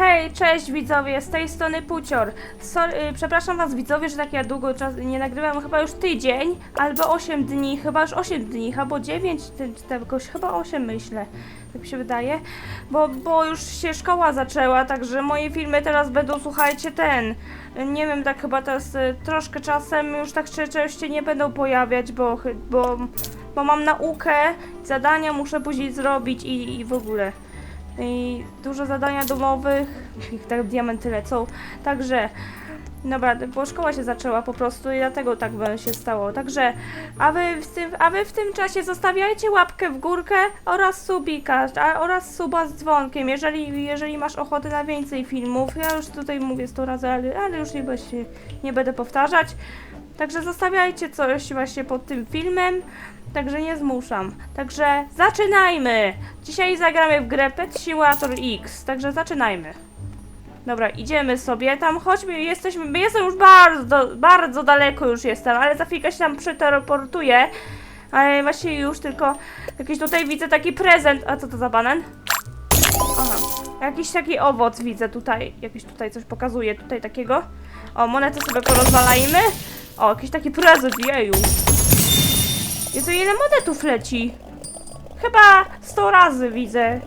Hej, cześć widzowie, z tej strony Pucior. Sorry, y, przepraszam was widzowie, że tak ja długo czas nie nagrywam, chyba już tydzień, albo 8 dni, chyba już 8 dni, albo 9, czy czy jakoś, chyba 8 myślę, tak mi się wydaje, bo, bo już się szkoła zaczęła, także moje filmy teraz będą, słuchajcie, ten, nie wiem, tak chyba teraz y, troszkę czasem już tak częściej nie będą pojawiać, bo, bo, bo mam naukę, zadania muszę później zrobić i, i w ogóle i dużo zadania domowych, ich tak diamenty lecą, także dobra, bo szkoła się zaczęła po prostu i dlatego tak się stało, także a wy w tym, a wy w tym czasie zostawiajcie łapkę w górkę oraz subika, a, oraz suba z dzwonkiem, jeżeli, jeżeli masz ochotę na więcej filmów, ja już tutaj mówię 100 razy, ale, ale już nie, się- nie będę powtarzać, Także zostawiajcie coś właśnie pod tym filmem. Także nie zmuszam. Także zaczynajmy! Dzisiaj zagramy w grę Pet Simulator X. Także zaczynajmy. Dobra, idziemy sobie. Tam chodźmy, jesteśmy. my Jestem już bardzo, bardzo daleko już jestem, ale za chwilkę się tam przeteleportuję. Ale właśnie już tylko jakiś tutaj widzę taki prezent. A co to za banan? Aha. Jakiś taki owoc widzę tutaj. Jakiś tutaj coś pokazuje tutaj takiego. O, monety sobie porozwalajmy. O, jakiś taki prezent, jeju. Jezu, ile monetów leci? Chyba 100 razy widzę.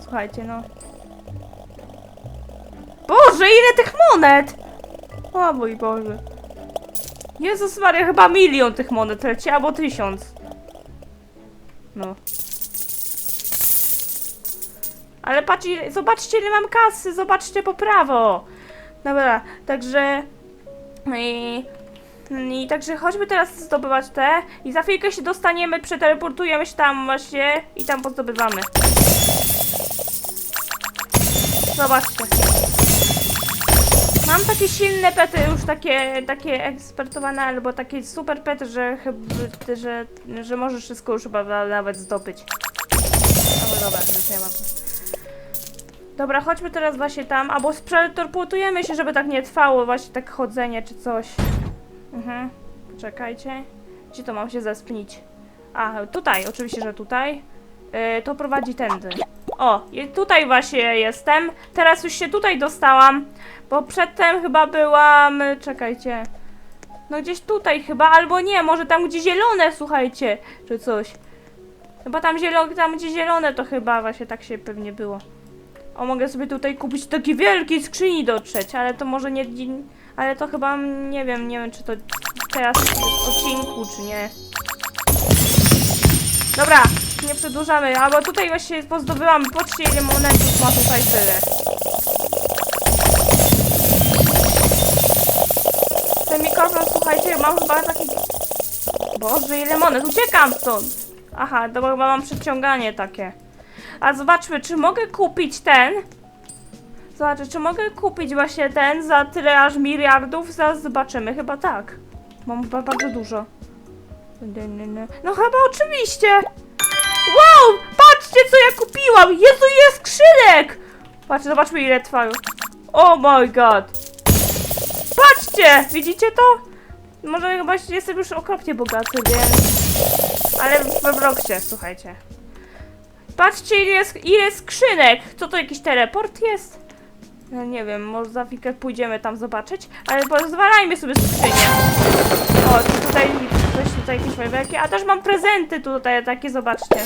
Słuchajcie, no. Boże, ile tych monet! O mój Boże. Jezus Maria, chyba milion tych monet leci, albo tysiąc. No. Ale patrz, ile- zobaczcie ile mam kasy, zobaczcie po prawo. Dobra, także... I, I także chodźmy teraz zdobywać te i za chwilkę się dostaniemy, przeteleportujemy się tam właśnie i tam pozdobywamy. Zobaczcie. Mam takie silne pety, już takie, takie ekspertowane, albo takie super pety, że chyba, że, że możesz wszystko już chyba na- nawet zdobyć. No dobra, już nie ma. Dobra, chodźmy teraz właśnie tam, albo przeteleportujemy się, żeby tak nie trwało właśnie tak chodzenie czy coś. Mhm. Poczekajcie. Gdzie to mam się zespnić? A, tutaj, oczywiście, że tutaj. Yy, to prowadzi tędy. O, tutaj właśnie jestem. Teraz już się tutaj dostałam, bo przedtem chyba byłam... Czekajcie. No gdzieś tutaj chyba, albo nie, może tam gdzie zielone, słuchajcie, czy coś. Chyba tam zielone, tam gdzie zielone to chyba właśnie tak się pewnie było. O, mogę sobie tutaj kupić taki wielkiej skrzyni dotrzeć, ale to może nie... Ale to chyba, nie wiem, nie wiem czy to teraz w odcinku, czy nie. Dobra, nie przedłużamy, albo tutaj właśnie pozdobyłam, patrzcie ile monetów ma tutaj tyle. Ten mikrofon, słuchajcie, mam chyba taki... Boże, ile monet, uciekam stąd! Aha, to chyba mam przeciąganie takie. A zobaczmy, czy mogę kupić ten? Zobaczę, czy mogę kupić właśnie ten za tyle aż miliardów? Zaraz zobaczymy, chyba tak. Mam chyba bardzo dużo. No chyba oczywiście! Wow! Patrzcie, co ja kupiłam! Jezu, jest skrzynek! Patrzcie, zobaczmy ile trwają. Oh my god! Patrzcie! Widzicie to? Może chyba jestem już okropnie bogaty, więc... Ale w Robloxie, słuchajcie. Patrzcie ile jest, ile jest skrzynek! Co to, jakiś teleport jest? No nie wiem, może za chwilkę pójdziemy tam zobaczyć, ale pozwalajmy sobie skrzynię. O, tutaj coś tutaj jakieś wielkie, a też mam prezenty tutaj takie, zobaczcie.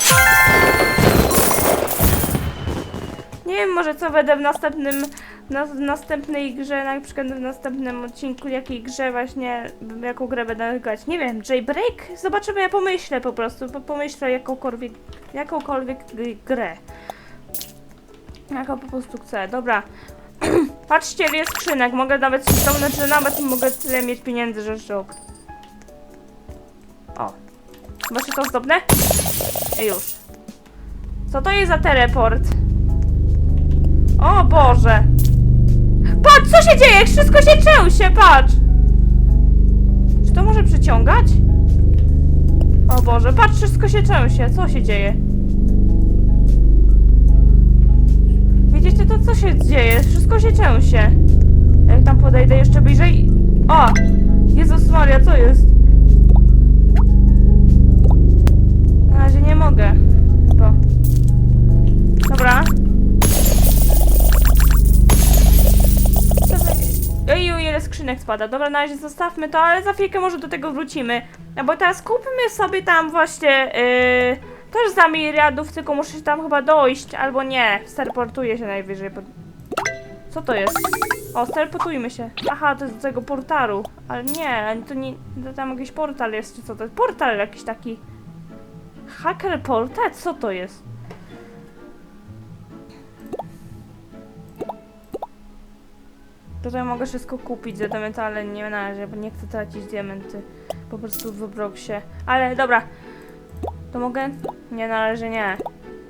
Nie wiem, może co będę w następnym, na, w następnej grze, na przykład w następnym odcinku, jakiej grze właśnie, jaką grę będę grać. Nie wiem, Jailbreak? Zobaczymy, ja pomyślę po prostu, po, pomyślę jakąkolwiek, jakąkolwiek grę. Jaką po prostu chcę, dobra. Patrzcie, jest skrzynek, mogę nawet się ściągnąć, że nawet mogę tyle mieć pieniędzy, że szok. O. Chyba się to zdobnę? I już. Co to jest za teleport? O Boże! Patrz, co się dzieje? Wszystko się trzęsie, patrz! Czy to może przyciągać? O Boże, patrz, wszystko się trzęsie. Co się dzieje? to co się dzieje? Wszystko się cięsie. Jak tam podejdę jeszcze bliżej... O! Jezus Maria, co jest? Na razie nie mogę. Bo... Dobra. Oju, ile skrzynek spada. Dobra, na razie zostawmy to, ale za chwilkę może do tego wrócimy. No bo teraz kupmy sobie tam właśnie... Yy też za miliardów, tylko muszę się tam chyba dojść, albo nie. Starportuję się najwyżej, bo... Co to jest? O, starportujmy się. Aha, to jest do tego portalu. Ale nie, to nie, to tam jakiś portal jest, czy co to jest? Portal jakiś taki. Hacker portal? Co to jest? Tutaj mogę wszystko kupić za diamenty, ale nie na razie, bo nie chcę tracić diamenty. Po prostu w Robloxie. Ale dobra. To mogę? Nie, na nie.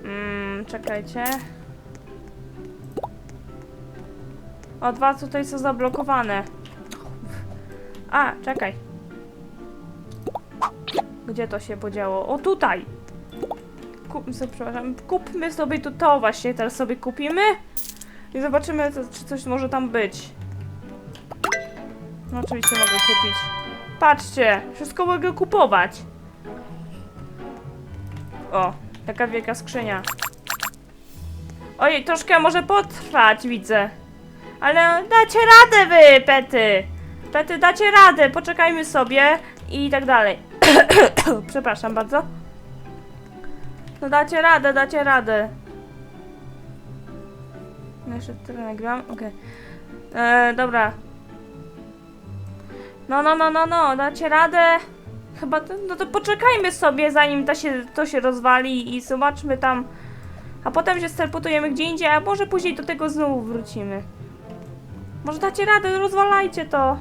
Mm, czekajcie. O, dwa tutaj są zablokowane. A, czekaj. Gdzie to się podziało? O, tutaj! Kupmy sobie, przepraszam, kupmy sobie tu to właśnie, teraz sobie kupimy. I zobaczymy, czy coś może tam być. No oczywiście mogę kupić. Patrzcie, wszystko mogę kupować. O, taka wielka skrzynia. Ojej, troszkę może potrwać, widzę. Ale dacie radę wy, pety! Pety, dacie radę, poczekajmy sobie i tak dalej. Przepraszam bardzo. No dacie radę, dacie radę. No Jeszcze tyle nagrywam, okej. E, dobra. No, no, no, no, no, dacie radę. Chyba, no to poczekajmy sobie, zanim to się, to się rozwali i zobaczmy tam. A potem się starputujemy gdzie indziej, a może później do tego znowu wrócimy. Może dacie radę, rozwalajcie to.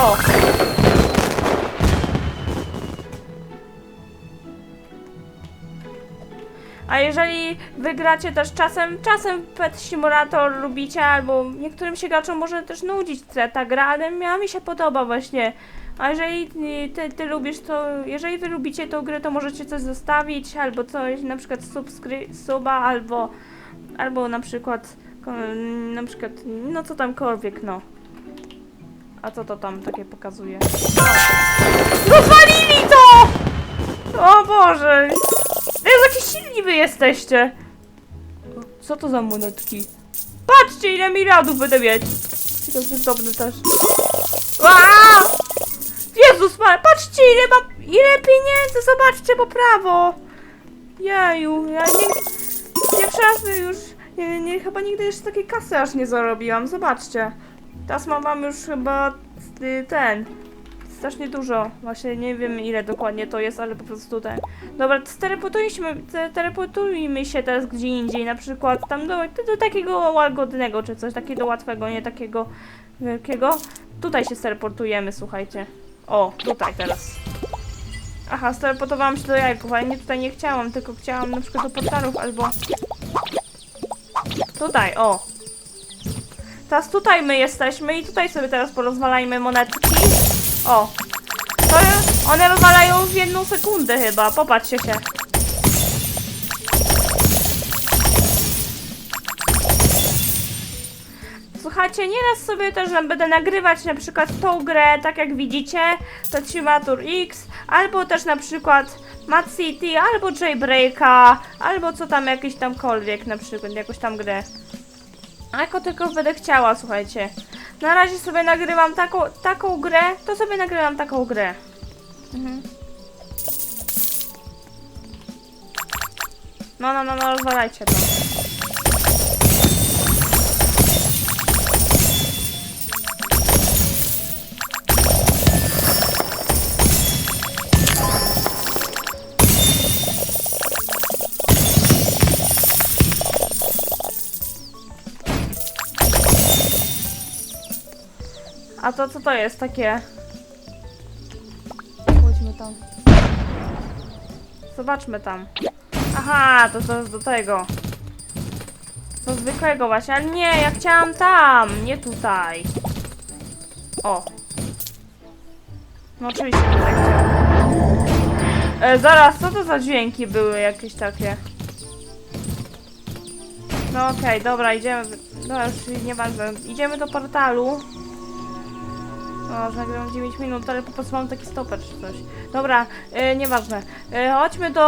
O! A jeżeli wygracie też czasem, czasem Pet Simulator lubicie, albo niektórym się graczom może też nudzić ta, ta gra, ale mi, mi się podoba właśnie. A jeżeli ty, ty lubisz to, jeżeli wy lubicie tą grę, to możecie coś zostawić, albo coś, na przykład subskry, suba, albo, albo na przykład, na przykład, no co tamkolwiek, no. A co to tam takie pokazuje? Rozwalili to! O Boże! Silni wy jesteście! Co to za monetki? Patrzcie, ile miliardów będę mieć! To jest dobry też. Aaa! Jezus Maria, patrzcie, ile mam... Ile pieniędzy, zobaczcie po prawo! Jeju, ja nie... Pierwszy raz już... Nie, nie, chyba nigdy jeszcze takiej kasy aż nie zarobiłam, zobaczcie. Teraz mam, mam już chyba y, ten... Strasznie dużo. Właśnie nie wiem ile dokładnie to jest, ale po prostu ten. Dobra, teleportujmy, te- teleportujmy się teraz gdzie indziej, na przykład tam do, do takiego łagodnego, czy coś takiego łatwego, nie takiego wielkiego. Tutaj się teleportujemy, słuchajcie. O, tutaj teraz. Aha, steleportowałam się do jajków, ale nie tutaj nie chciałam, tylko chciałam na przykład do portalów albo... Tutaj, o. Teraz tutaj my jesteśmy i tutaj sobie teraz porozwalajmy monetki. O. To one rozwalają w jedną sekundę chyba, popatrzcie się. Słuchajcie, nieraz sobie też będę nagrywać na przykład tą grę, tak jak widzicie, to Simulator X, albo też na przykład Mad City, albo Jailbreaka, albo co tam jakiś tamkolwiek, na przykład jakąś tam grę. A jako tylko będę chciała, słuchajcie. Na razie sobie nagrywam taką, taką grę, to sobie nagrywam taką grę. Mhm. No, no, no, no, rozwalajcie to. To co to jest takie? Pójdźmy tam. Zobaczmy tam. Aha, to to jest do tego. Do zwykłego właśnie, ale nie, ja chciałam tam, nie tutaj. O. No oczywiście tutaj chciałam. E, zaraz, co to za dźwięki były jakieś takie? No okej, dobra, idziemy. No już nieważne. Idziemy do portalu. No, nagrywam 9 minut, ale po prostu mam taki stoper czy coś. Dobra, yy, nieważne. Yy, chodźmy do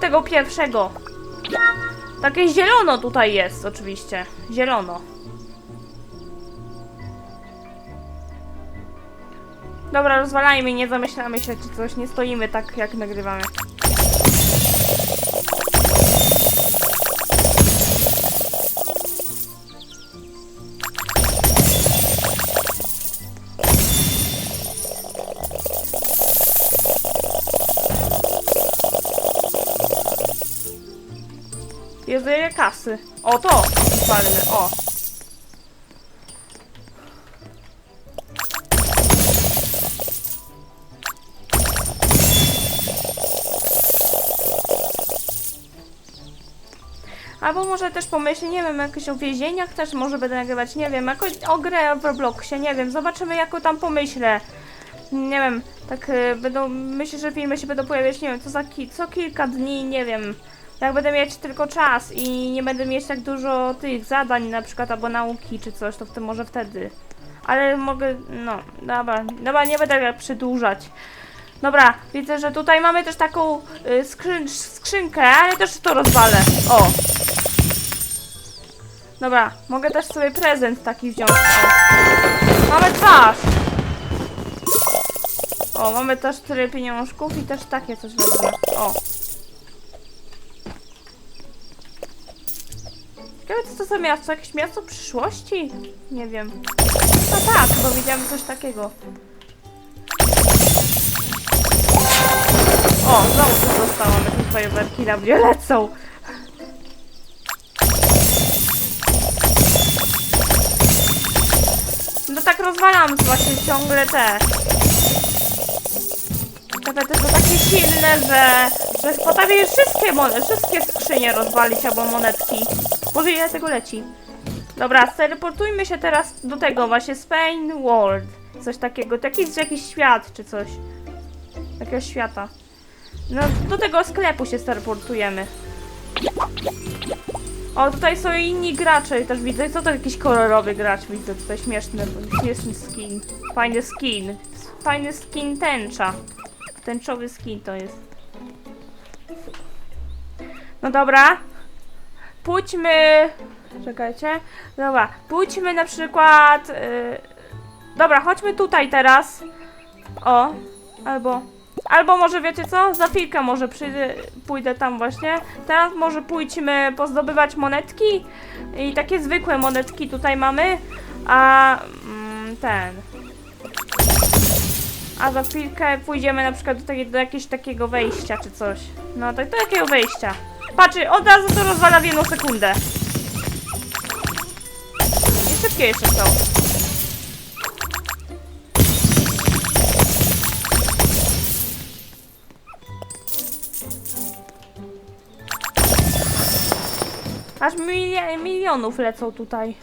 tego pierwszego. Takie zielono tutaj jest, oczywiście. Zielono. Dobra, rozwalajmy, nie zamyślamy się czy coś, nie stoimy tak jak nagrywamy. Jest kasy. O to! Palmy, o. Albo może też pomyślę, nie wiem, jakieś o więzieniach też może będę nagrywać, nie wiem, jakoś o grę w Robloxie, nie wiem, zobaczymy jaką tam pomyślę. Nie wiem, tak y, będą, myślę, że filmy się będą pojawiać, nie wiem, co za ki co kilka dni, nie wiem. Jak będę mieć tylko czas i nie będę mieć tak dużo tych zadań, na przykład albo nauki czy coś, to wtedy może wtedy. Ale mogę, no, dobra, dobra, nie będę przedłużać. Dobra, widzę, że tutaj mamy też taką y, skrzyn skrzynkę, ale też to rozwalę. O! Dobra, mogę też sobie prezent taki wziąć. O. Mamy twarz! O, mamy też tyle pieniążków i też takie coś wezmę. O. Ciekawe co to za miasto? Jakieś miasto przyszłości? Nie wiem. No tak, bo widziałem coś takiego. O, znowu coś dostałam, jakieś fajerwerki na mnie lecą. No tak rozwalam właśnie ciągle te. Te są takie silne, że, że potrafię wszystkie, mon- wszystkie skrzynie rozwalić albo monetki. Boże, ile tego leci. Dobra, teleportujmy się teraz do tego właśnie Spain World. Coś takiego, to jakiś, świat czy coś. Jakiegoś świata. No, do tego sklepu się teleportujemy. O, tutaj są inni gracze też widzę, co to jakiś kolorowy gracz widzę, tutaj śmieszny, śmieszny skin. Fajny skin. Fajny skin tęcza. Tęczowy skin to jest. No dobra. Pójdźmy... Czekajcie. Dobra, pójdźmy na przykład... Yy... Dobra, chodźmy tutaj teraz. O, albo... Albo może wiecie co? Za chwilkę może przyjdę, pójdę tam właśnie. Teraz może pójdźmy pozdobywać monetki. I takie zwykłe monetki tutaj mamy. A mm, ten. A za chwilkę pójdziemy na przykład do, do jakiegoś takiego wejścia czy coś. No tak do jakiego wejścia. Patrzcie, od razu to rozwala w jedną sekundę. I szybkie jeszcze są. Aż milia- milionów lecą tutaj.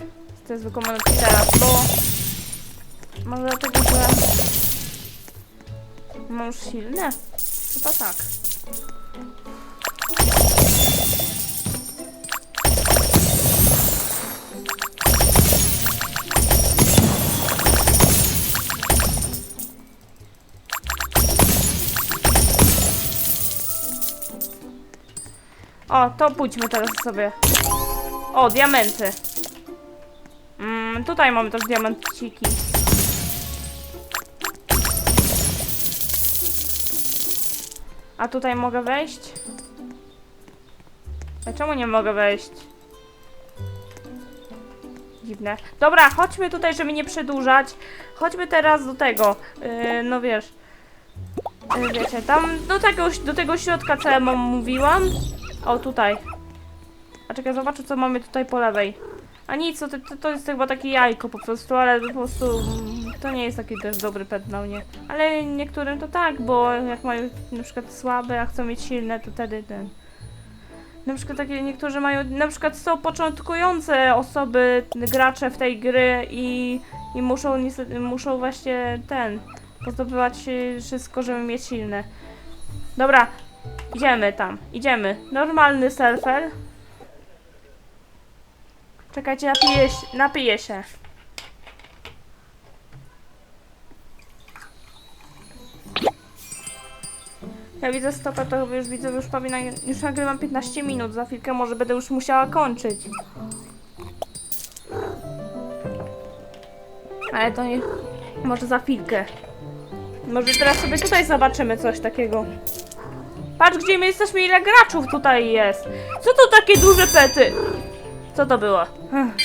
Tej zwykłej monetki teraz, bo... Może dlatego, że... Mam już silne? Chyba tak. O, to pójdźmy teraz sobie. O, diamenty. Mm, tutaj mamy też diamenciki. A tutaj mogę wejść? A czemu nie mogę wejść? Dziwne. Dobra, chodźmy tutaj, żeby nie przedłużać. Chodźmy teraz do tego. Yy, no wiesz. Yy, wiecie, tam do tego, do tego środka, co ja mówiłam. O, tutaj. A czekaj, zobaczę, co mamy tutaj po lewej. A nic, to, to, to jest chyba takie jajko po prostu, ale po prostu mm, to nie jest taki też dobry pet dla mnie. Ale niektórym to tak, bo jak mają na przykład słabe, a chcą mieć silne, to wtedy ten... Na przykład takie niektórzy mają, na przykład są początkujące osoby, gracze w tej gry i, i muszą, niestety- muszą właśnie ten, pozdobywać wszystko, żeby mieć silne. Dobra, idziemy tam, idziemy. Normalny surfer. Czekajcie, napiję, się- napiję się. Ja widzę stopę, to już widzę, już prawie na, już nagrywam 15 minut, za chwilkę może będę już musiała kończyć. Ale to nie, może za chwilkę. Może teraz sobie tutaj zobaczymy coś takiego. Patrz, gdzie my jesteśmy, ile graczów tutaj jest. Co to takie duże pety? Co to było? Ech.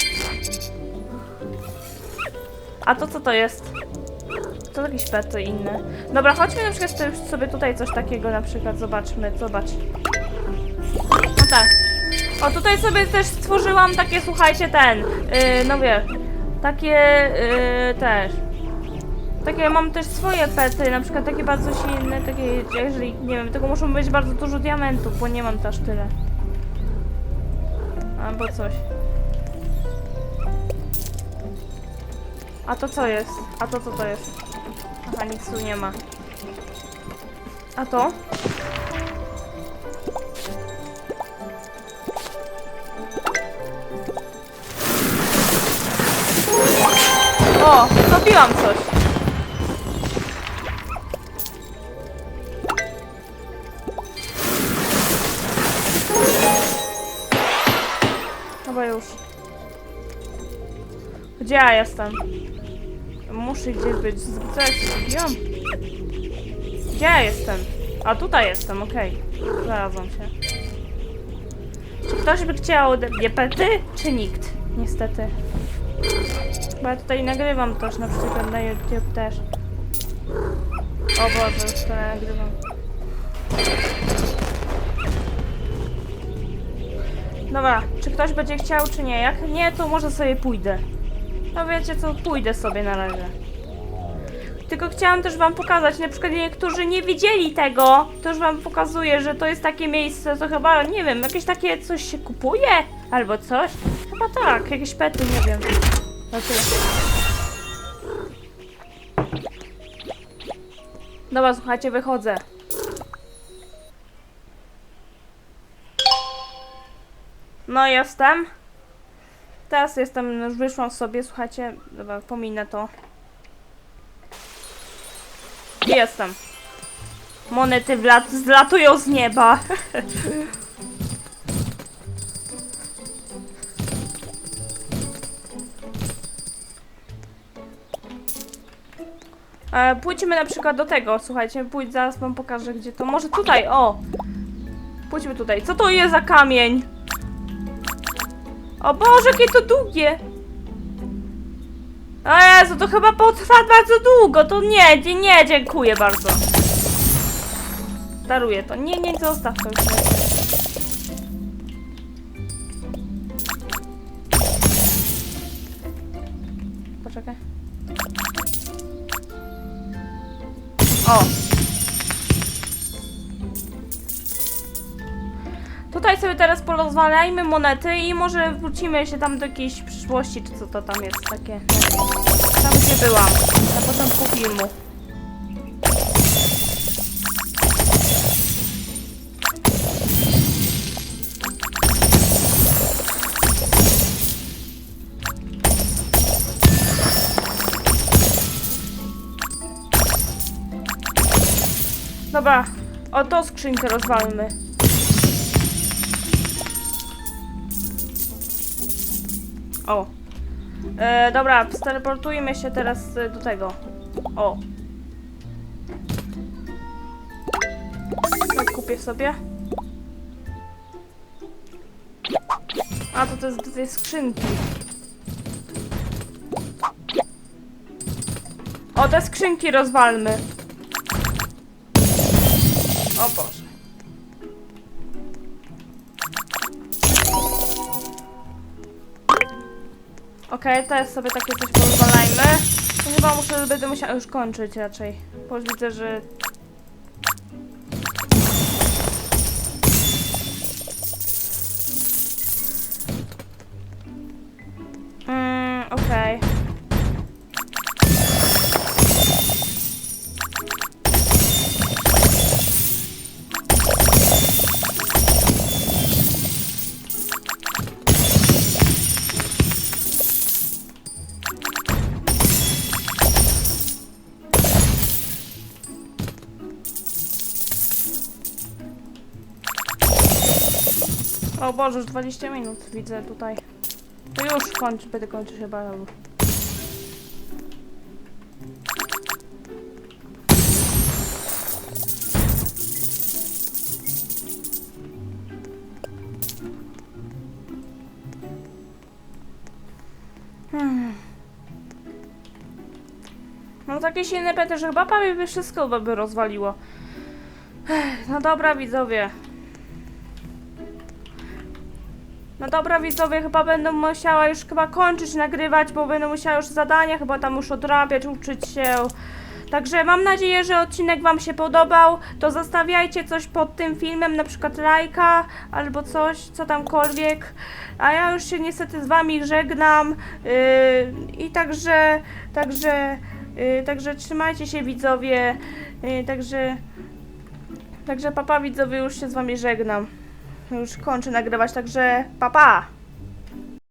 A to co to jest? To jakieś pety inne. Dobra, chodźmy na przykład sobie- tutaj coś takiego na przykład zobaczmy. Zobacz. No tak. O, tutaj sobie też stworzyłam takie, słuchajcie, ten, yy, no wiesz, takie yy, też. Takie mam też swoje pety, na przykład takie bardzo silne, takie, jeżeli, nie wiem, tego muszą być bardzo dużo diamentów, bo nie mam też tyle. Albo coś. A to co jest? A to co to jest? Aha, nic tu nie ma. A to? O, zrobiłam coś. Gdzie ja jestem? Muszę gdzieś być. Co ja się zrobiłam? Gdzie ja jestem? A tutaj jestem, okej. Znalazłam się. Czy ktoś by chciał ode mnie? Czy nikt? Niestety. Bo ja tutaj nagrywam też na przykład na YouTube też. O Boże, już to nagrywam. Dobra, czy ktoś będzie chciał, czy nie? Jak nie, to może sobie pójdę. No wiecie co, pójdę sobie na razie. Tylko chciałam też wam pokazać, na przykład niektórzy nie widzieli tego, to już wam pokazuję, że to jest takie miejsce, to chyba, nie wiem, jakieś takie coś się kupuje? Albo coś? Chyba tak, jakieś pety, nie wiem. Tyle. Dobra, słuchajcie, wychodzę. No jestem. Teraz jestem, już wyszłam sobie, słuchajcie, dobra, pominę to. Jestem. Monety wlat zlatują z nieba. E, pójdźmy na przykład do tego, słuchajcie, pójdź, zaraz wam pokażę gdzie to, może tutaj, o! Pójdźmy tutaj, co to jest za kamień? O Boże, jakie to długie! O Jezu, to chyba potrwa bardzo długo, to nie, nie, nie, dziękuję bardzo. Daruję to, nie, nie, zostaw to już. Porozwalajmy monety i może wrócimy się tam do jakiejś przyszłości, czy co to tam jest takie. Tam gdzie byłam, na początku filmu. Dobra, o tą skrzynkę rozwalmy. O. E, dobra, teleportujmy się teraz e, do tego. O. Tak kupię sobie. A, to to jest do tej skrzynki. O, te skrzynki rozwalmy. O Boże. Okej, teraz sobie takie coś pozwalajmy. To chyba muszę, będę musiała już kończyć raczej. Bo widzę, że... Boże, już 20 minut widzę tutaj. To już kończy, będę kończyć chyba. Hmm. No takie silne pety, że chyba prawie by wszystko by rozwaliło. No dobra widzowie, No dobra, widzowie, chyba będę musiała już chyba kończyć nagrywać, bo będę musiała już zadania chyba tam już odrabiać, uczyć się. Także mam nadzieję, że odcinek Wam się podobał. To zostawiajcie coś pod tym filmem, na przykład lajka albo coś, co tamkolwiek. A ja już się niestety z Wami żegnam. Yy, I także, także, yy, także trzymajcie się widzowie. Yy, także, także papa widzowie, już się z Wami żegnam. Już kończę nagrywać, także papa. Pa.